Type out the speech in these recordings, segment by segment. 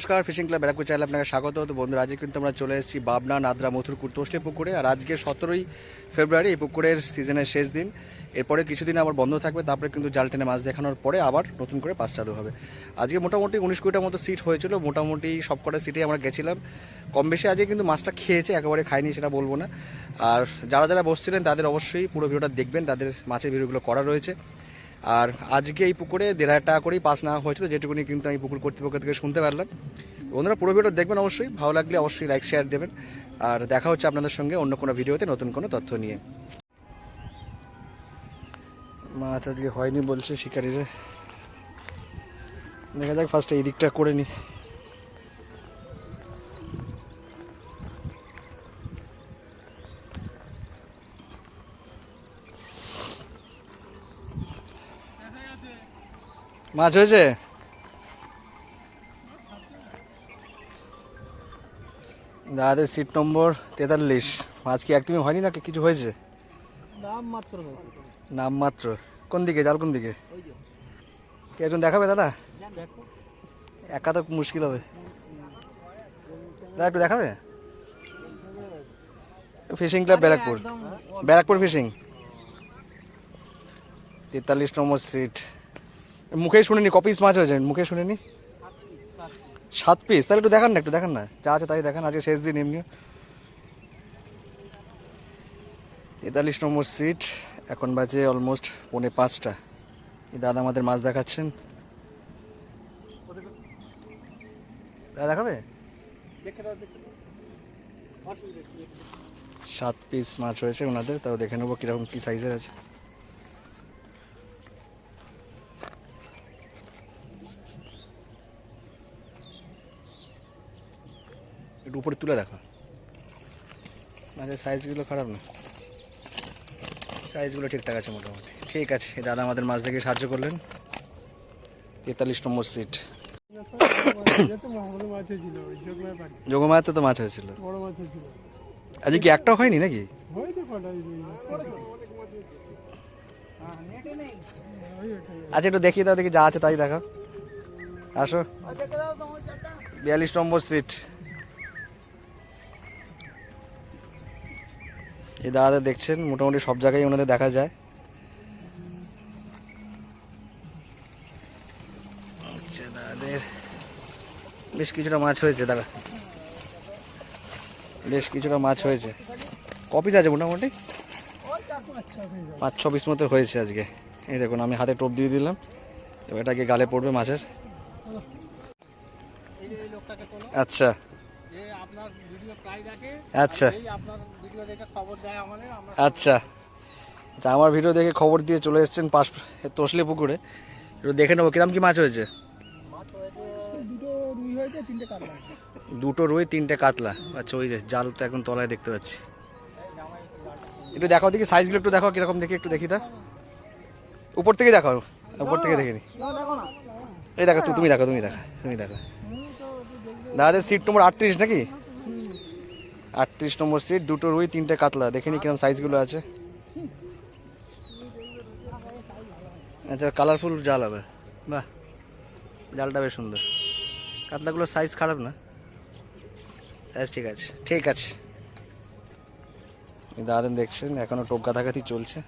নমস্কার, fishing club Barrackpore চ্যানেলে আপনাকে স্বাগত। তো বন্ধুরা, আজকে কিন্তু আমরা চলে এসেছি বাবনা নাদরা মথুরপুর তোষলে পুকুরে। আর আজকে সতেরোই ফেব্রুয়ারি, এই পুকুরের সিজনের শেষ দিন। এরপরে কিছুদিন আবার বন্ধ থাকবে, তারপরে কিন্তু জাল টেনে মাছ দেখানোর পরে আবার নতুন করে পাস চালু হবে। আজকে মোটামুটি উনিশ কুড়িটার মতো সিট হয়েছিল, মোটামুটি সব কটা সিটে আমরা গেছিলাম। কম বেশি আজকে কিন্তু মাছটা খেয়েছে, একেবারে খায়নি সেটা বলব না। আর যারা যারা বসছিলেন, তাদের অবশ্যই পুরো ভিডিওটা দেখবেন, তাদের মাছের ভিডিওগুলো করা রয়েছে। আর আজকে এই পুকুরে দেড় হাজার টাকা করেই পাস নেওয়া হয়েছিল, যেটুকুনি কিন্তু আমি পুকুর কর্তৃপক্ষ থেকে শুনতে পারলাম। বন্ধুরা, পুরো ভিডিও দেখবেন অবশ্যই। ভালো লাগলে অবশ্যই লাইক শেয়ার দেবেন। আর দেখা হচ্ছে আপনাদের সঙ্গে অন্য কোনো ভিডিওতে নতুন কোনো তথ্য নিয়ে। মাছ আজকে হয়নি বলছে শিকারিরা। দেখা যাক ফার্স্ট এই দিকটা করে নি। মাছ হয়েছে? দাদাদের সিট নম্বর তেতাল্লিশ। মাছ কি একদমই হয়নি না কিছু হয়েছে? দাম মাত্র নাম মাত্র। কোন দিকে? জাল কোন দিকে? কে একজন দেখাবে দাদা? একা তো মুশকিল হবে। দাদা একটু দেখাবে? Fishing club Barrackpore. Barrackpore fishing. তেতাল্লিশ নম্বর সিট মুখে শুনিনি কপিস মাছ হয়েছে? মুখে শুনিনি সাত পিস তাহলে একটু দেখান না, একটু দেখান না। যা আছে তাই দেখান, আজকে শেষ দিন এমনিও তেতাল্লিশ নম্বর সিট এখন বাজে অলমোস্ট পৌনে পাঁচটা। এই দাদা আমাদের মাছ দেখাচ্ছেন। দাদা দেখাবে? সাত পিস মাছ হয়েছে ওনাদের, তাও দেখে নেব কীরকম কী সাইজের আছে। উপরে তুলে দেখো। মাছের সাইজগুলো খারাপ না। সাইজগুলো ঠিকঠাক আছে মোটামুটি। ঠিক আছে দাদা আমাদের মাছ দেখে সাহায্য করলেন। তেতাল্লিশ নম্বর সিট তো মাছ কি হয়নি নাকি। আচ্ছা একটু যা আছে তাই দেখা আসো। বিয়াল্লিশ নম্বর সিট এই দাদাদের দেখছেন, মোটামুটি সব জায়গায় ওনাদের দেখা যায়। আচ্ছা দাদাদের বেশ কিছুটা মাছ হয়েছে, দাদা। বেশ কিছুটা মাছ হয়েছে। কপিস আছে মোটামুটি? পাঁচ, ছ পিস মতো হয়েছে আজকে। এই দেখুন, আমি হাতে টোপ দিয়ে দিলাম। এবার এটাকে গালে পড়বে মাছের। আচ্ছা। আচ্ছা। আচ্ছা। তা আমার ভিডিও দেখে খবর দিয়ে চলে এসেছেন পাশ তসলে পুকুরে। একটু দেখে নেব কিরম কি মাছ হয়েছে? দুটো রুই তিনটে কাতলা আচ্ছা ওই যে জাল তো এখন তলায় দেখতে পাচ্ছি। একটু দেখো দেখি সাইজগুলো একটু দেখো কীরকম দেখি একটু দেখি তা। উপর থেকে দেখো উপর থেকে দেখে নি। এই দেখো তুমি দেখো তুমি দেখো তুমি দেখো। দাদাদের সিট নম্বর আটত্রিশ নাকি? আটত্রিশ নম্বর সিট দুটো রুই, তিনটে কাতলা। দেখে নি কিরম সাইজগুলো আছে। আচ্ছা কালারফুল জাল হবে। বাহ, জালটা বেশ সুন্দর। কাতলাগুলোর সাইজ খারাপ না। সাইজ ঠিক আছে। ঠিক আছে। দাদাদের দেখছেন, এখনও টোপ গাথাগাথি চলছে।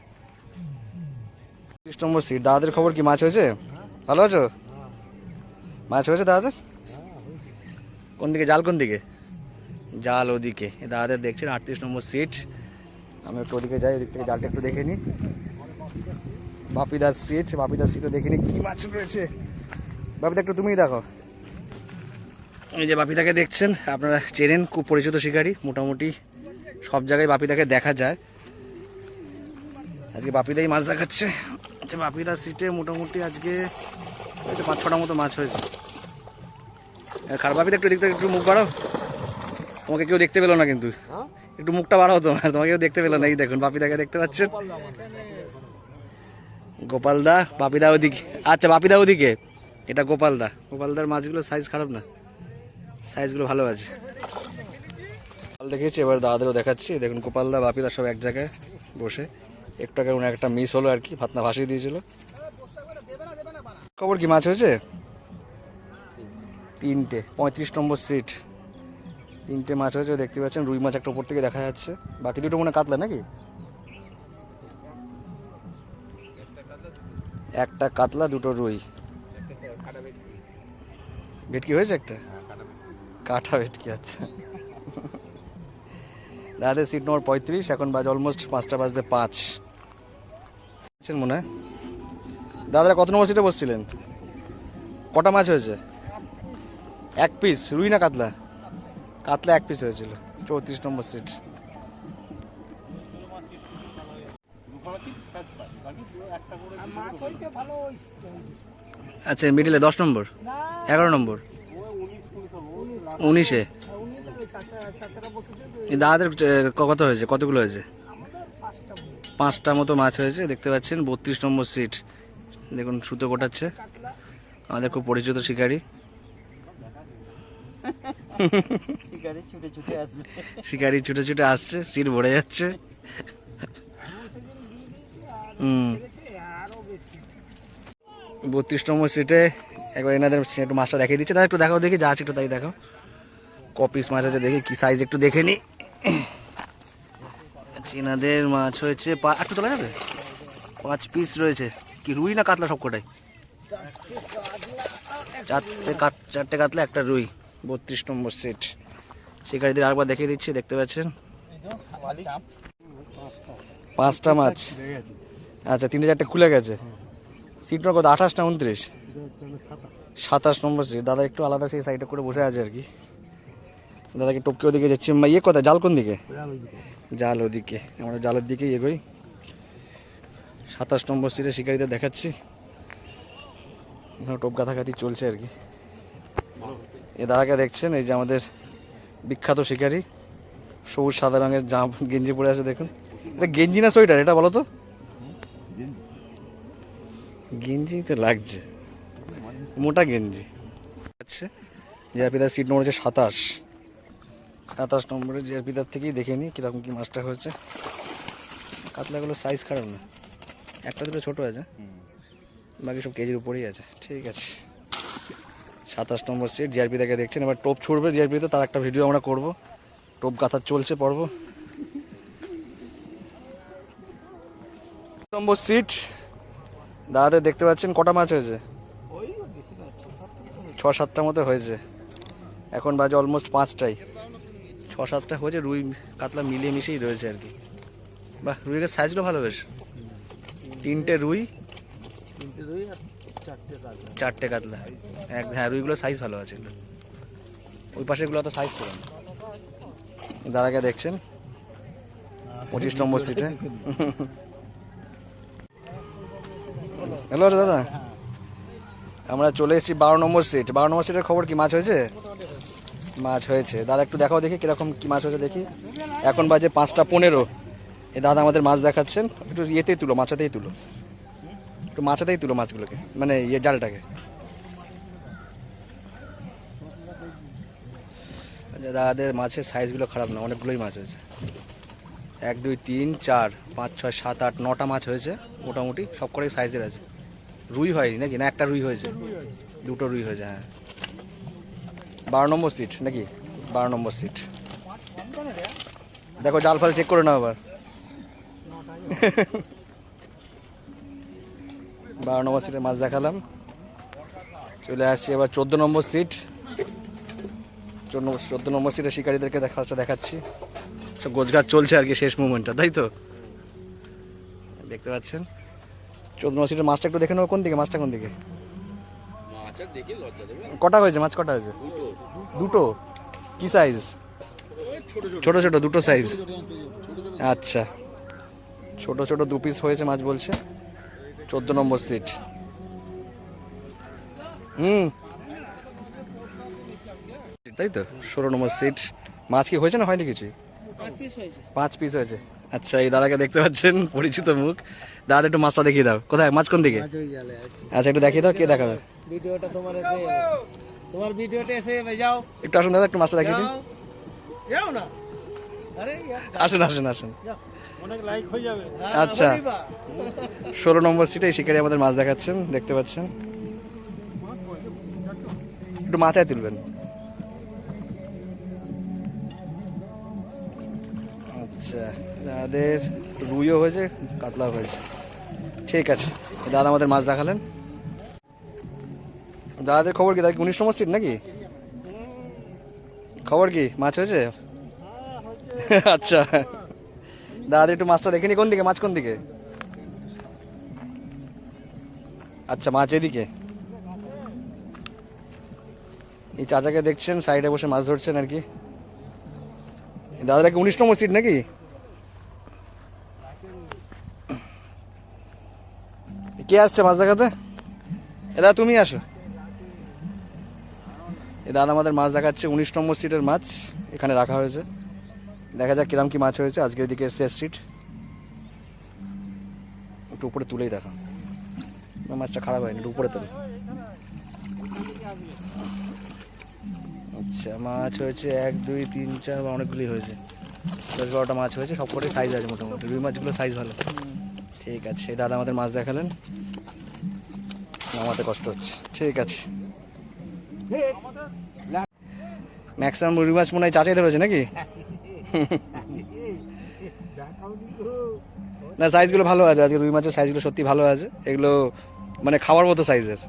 তিরিশ নম্বর সিট দাদাদের খবর কি, মাছ হয়েছে? ভালো আছো? মাছ হয়েছে দাদাদের? কোন দিকে, জাল কোন দিকে? জাল ওদিকে। দাদাদের দেখছেন, আটত্রিশ নম্বর সিট আমি একটু ওদিকে যাই, ওদিক থেকে জালটা একটু দেখে নিই। বাপিদার সিট বাপিদার সিটও দেখে নিই। কী মাছ রয়েছে? বাপিদা, একটু তুমিই দেখো। এই যে বাপিদাকে দেখছেন, আপনারা চেনেন, খুব পরিচিত শিকারী, মোটামুটি সব জায়গায় বাপিদাকে দেখা যায়। আজকে বাপিদাই মাছ দেখাচ্ছে। আচ্ছা বাপিদার সিটে মোটামুটি আজকে পাঁচ ছটা মতো মাছ হয়েছে। খারাপ, বাপিদা, একটু দেখতে একটু মুখ বাড়াও। তোমাকে কেউ দেখতে পেল না কিন্তু। একটু মুখটা বাড়াও তোমার তোমাকে কেউ দেখতে পেল না। এই দেখুন বাপিদাকে দেখতে পাচ্ছেন। গোপালদা বাপিদা ওদিকে। আচ্ছা বাপিদা ওদিকে। এটা গোপালদা গোপালদার মাছগুলোর সাইজ খারাপ না। সাইজগুলো ভালো আছে। গোপাল দেখেছি এবার দাদাদেরও দেখাচ্ছি। দেখুন গোপালদা বাপিদা সব এক জায়গায় বসে। একটু আগে ওনার একটা মিস হলো আর কি ভাতনা ভাসিয়ে দিয়েছিল। খবর কি মাছ হয়েছে? তিনটে পঁয়ত্রিশ নম্বর সিট তিনটে মাছ হয়েছে, দেখতে পাচ্ছেন, রুই মাছ একটা উপর থেকে দেখা যাচ্ছে। বাকি দুটো মনে কাতলা নাকি? একটা কাতলা, দুটো রুই। ভেটকি হয়েছে একটা? কাঠা ভেটকি আচ্ছা। দাদাদের সিট নম্বর পঁয়ত্রিশ, এখন বাজে অলমোস্ট পাঁচটা বাজতে পাঁচ। মনে হয়? দাদারা কত নম্বর সিটে বসছিলেন? কটা মাছ হয়েছে? এক পিস রুই না কাতলা? কাতলা এক পিস হয়েছিল, চৌত্রিশ নম্বর সিট আচ্ছা মিডিলে দশ নম্বর? এগারো নম্বর? উনিশে? দাদাদের কত হয়েছে? কতগুলো হয়েছে? পাঁচটা মতো মাছ হয়েছে, দেখতে পাচ্ছেন, বত্রিশ নম্বর সিট দেখুন, সুতো কোটাচ্ছে আমাদের খুব পরিচিত শিকারী। শিকারি ছুটে ছুটে আসছে সিট ভরে যাচ্ছে। বত্রিশ নম্বর সিটে একবার এনাদের একটু মাছটা দেখিয়ে দিচ্ছে। তাহলে একটু দেখাও দেখি যা আছে একটু তাই দেখো। কপিস মাছ আছে দেখি কি সাইজ একটু দেখে নি। আচ্ছা, এনাদের মাছ হয়েছে একটু তোলা যাবে? পাঁচ পিস রয়েছে। কি রুই না কাতলা সবকটাই? চারটে চারটে কাতলা একটা রুই। বত্রিশ নম্বর সিট শিকারিদের আরেকবার দেখিয়ে দিচ্ছি, দেখতে পাচ্ছেন? পাঁচটা মাছ আচ্ছা তিনটে চারটে খুলে গেছে। সিট নম্বর কত আঠাশ না উনত্রিশ? সাতাশ নম্বর সিট দাদা একটু আলাদা সেই সাইডে করে বসে আছে আর কি। দাদাকে টপকে ওদিকে যাচ্ছি। ইয়ে কোথায়? জাল কোন দিকে? জাল ওদিকে। আমরা জালের দিকে এগোই। সাতাশ নম্বর সিটে শিকারিদের দেখাচ্ছি। টোপ গাথাগাথি চলছে আর কি। এ দাদাকে দেখছেন, এই যে আমাদের বিখ্যাত শিকারী। সবুজ, সাদা রঙের জাম, গেঞ্জি পরে আছে, দেখুন। এটা গেঞ্জি না সোয়েটার, এটা বলো তো। গেঞ্জি তো লাগছে। মোটা গেঞ্জি। আচ্ছা জিআরপিদার সিট নম্বর হচ্ছে সাতাশ। সাতাশ নম্বরে জিআরপিদার থেকেই দেখে নিই কীরকম কী মাছটা হয়েছে। কাতলাগুলো সাইজ খারাপ না। একটা দুটো ছোটো আছে। বাকি সব কেজির উপরেই আছে। ঠিক আছে। সাতাশ নম্বর সিট জিআরপিদাকে দেখছেন। এবার টোপ ছুড়বে জিআরপিতে তার একটা ভিডিও আমরা করব। টোপ গাথা চলছে পর্ব নম্বর সিট দাদাদের দেখতে পাচ্ছেন, কটা মাছ হয়েছে? ছ সাতটা মতো হয়েছে। এখন বাজে অলমোস্ট পাঁচটাই। ছ সাতটা হয়েছে, রুই কাতলা মিলিয়ে মিশিয়েই রয়েছে আর কি। বাহ, রুইয়ের সাইজগুলো ভালো বেশ। তিনটে রুই। তিনটে রুই আর চারটে কাতলা এক হ্যাঁ রুইগুলো সাইজ ভালো আছে এগুলো ওই পাশেগুলো তো সাইজ ছিল না। দাদাকে দেখছেন? পঁচিশ নম্বর সিটে হ্যালো দাদা। আমরা চলে এসেছি বারো নম্বর সিট বারো নম্বর সিটের খবর কি মাছ হয়েছে? মাছ হয়েছে। দাদা একটু দেখাও দেখি কীরকম কি মাছ হয়েছে দেখি। এখন বাজে পাঁচটা পনেরো। এ দাদা আমাদের মাছ দেখাচ্ছেন। একটু ইয়েতেই তুলো মাছাতেই তুলো। একটু মাছাতেই তুলো মাছগুলোকে মানে ইয়ে জালটাকে। আচ্ছা, দাদাদের মাছের সাইজগুলো খারাপ না অনেকগুলোই মাছ হয়েছে। এক দুই তিন চার পাঁচ ছয় সাত আট নটা মাছ হয়েছে মোটামুটি সব কটাই সাইজের আছে। রুই হয়নি নাকি? না একটা রুই হয়েছে। দুটো রুই হয়েছে হ্যাঁ। বারো নম্বর সিট নাকি? বারো নম্বর সিট দেখো জাল ফাল চেক করে নাও আবার বারো নম্বর সিটে মাছ দেখালাম। চলে আসছি এবার চোদ্দ নম্বর সিট চোদ্দ নম্বর সিটে শিকারীদেরকে দেখা দেখাচ্ছি। সব গোজগাছ চলছে আর কি শেষ মুভমেন্টটা তাই তো? দেখতে পাচ্ছেন। চোদ্দ নম্বর সিটের মাছটা একটু দেখে নেব কোন দিকে? মাছটা কোন দিকে? কটা হয়েছে? মাছ কটা হয়েছে? দুটো। কি সাইজ ছোট ছোট। দুটো সাইজ আচ্ছা। ছোট ছোট দু পিস হয়েছে মাছ বলছে। চোদ্দ নম্বর সিট হুম। তাই তো? ষোলো নম্বর সিট মাছ কি হয়েছে না হয়নি কিছু পাঁচ পিস হয়েছে। পাঁচ পিস হয়েছে। আচ্ছা এই দাদাকে দেখতে পাচ্ছেন পরিচিত মুখ। দাদা একটু মাছটা দেখিয়ে দাও। কোথায়? মাছ কোন দিকে? আচ্ছা একটু দেখিয়ে দাও কে দেখাবে? ভিডিওটা তোমার এসে তোমার ভিডিওটা এসে যাও। একটু আসুন দাদা একটু মাছটা দেখিয়ে দিন যাও। না। আরে আসুন আসুন আসুন। লাইক হয়ে আচ্ছা। ষোলো নম্বর সিটে শিকারি আমাদের মাছ দেখাচ্ছেন দেখতে পাচ্ছেন। একটু মাথায় তুলবেন। আচ্ছা দাদাদের রুইও হয়েছে কাতলাও হয়েছে। ঠিক আছে দাদা আমাদের মাছ দেখালেন। দাদাদের খবর কি? দাদা কি উনিশ নম্বর সিট নাকি? খবর কি? মাছ হয়েছে। আচ্ছা। দাদা, একটু মাছটা দেখেনি কোন দিকে? মাছ কোন দিকে? আচ্ছা মাছ এদিকে। এই চাচাকে দেখছেন, সাইডে বসে মাছ ধরছেন আর কি। দাদারা কি উনিশ নম্বর সিট নাকি? কে আসছে মাছ দেখাতে? এদা তুমি আসো। এ দাদা, আমাদের মাছ দেখাচ্ছে উনিশ নম্বর সিটের মাছ, এখানে রাখা হয়েছে। দেখা যাক কিরাম কি মাছ হয়েছে। আজকে এদিকে এসছে সিট একটু উপরে তুলেই দেখা। মাছটা খারাপ হয়নি একটু উপরে তুলে। আচ্ছা মাছ হয়েছে এক দুই তিন চার বা অনেকগুলি হয়েছে। দশ বারোটা মাছ হয়েছে সব কটাই সাইজ আছে মোটামুটি। রুই মাছগুলো সাইজ ভালো। ঠিক আছে এই দাদা আমাদের মাছ দেখালেন। নামাতে কষ্ট হচ্ছে। ঠিক আছে। ম্যাক্সিমাম রুই মাছ মনে হয় চাচাই ধরেছে নাকি? না সাইজগুলো ভালো আছে। আজকে রুই মাছের সাইজগুলো সত্যি ভালো আছে। এগুলো মানে খাওয়ার মতো সাইজের